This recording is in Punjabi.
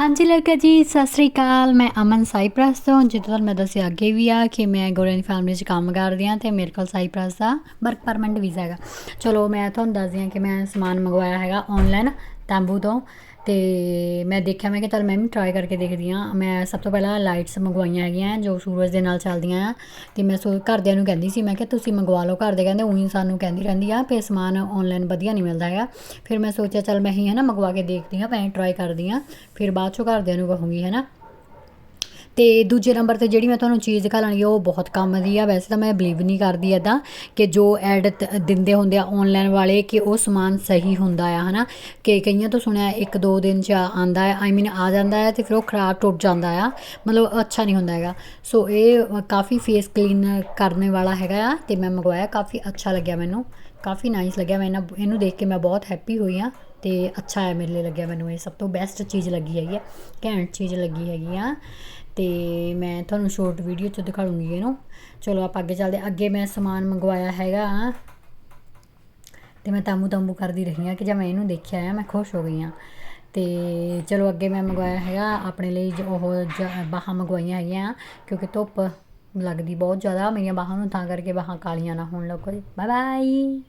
ਹਾਂਜੀ ਲੜਕਾ ਜੀ, ਸਤਿ ਸ੍ਰੀ ਅਕਾਲ। ਮੈਂ ਅਮਨ ਸਾਈਪ੍ਰਸ ਤੋਂ। ਜਿੱਦਾਂ ਤੁਹਾਨੂੰ ਮੈਂ ਦੱਸਿਆ ਅੱਗੇ ਵੀ ਆ ਕਿ ਮੈਂ ਗੋਰਿਆਂ ਦੀ ਫੈਮਿਲੀ 'ਚ ਕੰਮ ਕਰਦੀ ਆ ਤੇ ਮੇਰੇ ਕੋਲ ਸਾਈਪ੍ਰਸ ਦਾ ਵਰਕ ਪਰਮਿਟ ਵੀਜ਼ਾ ਹੈਗਾ। ਚਲੋ ਮੈਂ ਤੁਹਾਨੂੰ ਦੱਸਦੀ ਆ ਕਿ ਮੈਂ ਸਮਾਨ ਮੰਗਵਾਇਆ ਹੈਗਾ ਆਨਲਾਈਨ ਤਾਂਬੂ ਤੋਂ, ਤੇ ਮੈਂ ਦੇਖਿਆ, ਮੈਂ ਕਿ ਚਲ ਮੈਂ ਵੀ ਟਰਾਈ ਕਰਕੇ ਦੇਖਦੀ ਆ ਮੈਂ ਸਭ ਤੋਂ ਪਹਿਲਾਂ ਲਾਈਟਸ ਮੰਗਵਾਈਆਂ ਹੈਗੀਆਂ, ਜੋ ਸੂਰਜ ਦੇ ਨਾਲ ਚੱਲਦੀਆਂ ਆ। ਤੇ ਮੈਂ ਸੋ ਘਰਦਿਆਂ ਨੂੰ ਕਹਿੰਦੀ ਸੀ, ਮੈਂ ਕਿ ਤੁਸੀਂ ਮੰਗਵਾ ਲਓ ਘਰ ਦੇ ਕਹਿੰਦੇ ਉਹੀ ਸਾਨੂੰ ਕਹਿੰਦੀ ਰਹਿੰਦੀ ਆ, ਵੀ ਸਮਾਨ ਆਨਲਾਈਨ ਵਧੀਆ ਨਹੀਂ ਮਿਲਦਾ ਹੈਗਾ। ਫਿਰ ਮੈਂ ਸੋਚਿਆ ਚਲ ਮੈਂ ਹੀ ਹੈ ਨਾ ਮੰਗਵਾ ਕੇ ਦੇਖਦੀ ਆ ਮੈਂ ਟਰਾਈ ਕਰਦੀ ਆ ਫਿਰ ਬਾਅਦ ਚੋਂ ਘਰਦਿਆਂ ਨੂੰ ਕਹੂੰਗੀ ਹੈ ਨਾ ਤੇ ਦੂਜੇ ਨੰਬਰ ਤੇ ਜਿਹੜੀ ਮੈਂ ਤੁਹਾਨੂੰ ਚੀਜ਼ ਦਿਖਾਣੀ ਉਹ ਬਹੁਤ ਕੰਮ ਦੀ ਆ। ਵੈਸੇ ਤਾਂ ਮੈਂ ਬਲੀਵ ਨਹੀਂ ਕਰਦੀ ਇਦਾਂ ਕਿ ਜੋ ਐਡ ਦਿੰਦੇ ਹੁੰਦੇ ਆ ਆਨਲਾਈਨ ਵਾਲੇ, ਕਿ ਉਹ ਸਮਾਨ ਸਹੀ ਹੁੰਦਾ ਆ, ਹਨਾ? ਕਿ ਕਈਆਂ ਤੋਂ ਸੁਣਿਆ ਇੱਕ ਦੋ ਦਿਨ ਚ ਆਂਦਾ ਹੈ ਆਈ ਮੀਨ ਆ ਜਾਂਦਾ ਆ ਤੇ ਫਿਰ ਉਹ ਖਰਾਬ ਟੁੱਟ ਜਾਂਦਾ ਆ, ਮਤਲਬ ਅੱਛਾ ਨਹੀਂ ਹੁੰਦਾ ਹੈਗਾ। ਸੋ ਇਹ ਕਾਫੀ ਫੇਸ ਕਲੀਨ ਕਰਨ ਵਾਲਾ ਹੈਗਾ ਆ ਤੇ ਮੈਂ ਮੰਗਵਾਇਆ, ਕਾਫੀ ਅੱਛਾ ਲੱਗਿਆ ਮੈਨੂੰ, ਕਾਫੀ ਨਾਈਸ ਲੱਗਿਆ। ਮੈਂ ਇਹਨਾਂ, ਇਹਨੂੰ ਦੇਖ ਕੇ ਮੈਂ ਬਹੁਤ ਹੈਪੀ ਹੋਈ ਆ। ਅਤੇ ਅੱਛਾ ਹੈ ਮੇਰੇ ਲਈ ਲੱਗਿਆ ਮੈਨੂੰ ਇਹ ਸਭ ਤੋਂ ਬੈਸਟ ਚੀਜ਼ ਲੱਗੀ ਹੈਗੀ ਆ, ਘੈਂਟ ਚੀਜ਼ ਲੱਗੀ ਹੈਗੀ ਆ। ਅਤੇ ਮੈਂ ਤੁਹਾਨੂੰ ਸ਼ੋਰਟ ਵੀਡੀਓ ਚ ਦਿਖਾਉਂਗੀ ਇਹਨੂੰ। ਚਲੋ ਆਪਾਂ ਅੱਗੇ ਚੱਲਦੇ ਅੱਗੇ ਮੈਂ ਸਮਾਨ ਮੰਗਵਾਇਆ ਹੈਗਾ ਅਤੇ ਮੈਂ ਤਾਮੂ ਤਾਮੂ ਕਰਦੀ ਰਹੀ ਹਾਂ ਕਿ ਜਦ ਮੈਂ ਇਹਨੂੰ ਦੇਖਿਆ ਆ, ਮੈਂ ਖੁਸ਼ ਹੋ ਗਈ ਹਾਂ। ਤੇ ਚਲੋ ਅੱਗੇ ਮੈਂ ਮੰਗਵਾਇਆ ਹੈਗਾ, ਆਪਣੇ ਲਈ ਜੋ ਉਹ ਜ- ਬਾਹਾਂ ਮੰਗਵਾਈਆਂ ਹੈਗੀਆਂ ਕਿਉਂਕਿ ਧੁੱਪ ਲੱਗਦੀ ਬਹੁਤ ਜ਼ਿਆਦਾ, ਮੇਰੀਆਂ ਬਾਹਾਂ ਨੂੰ ਤਾਂ ਕਰਕੇ ਬਾਹਾਂ ਕਾਲੀਆਂ ਨਾ ਹੋਣ ਲੱਗੋ ਬਾਏ ਬਾਏ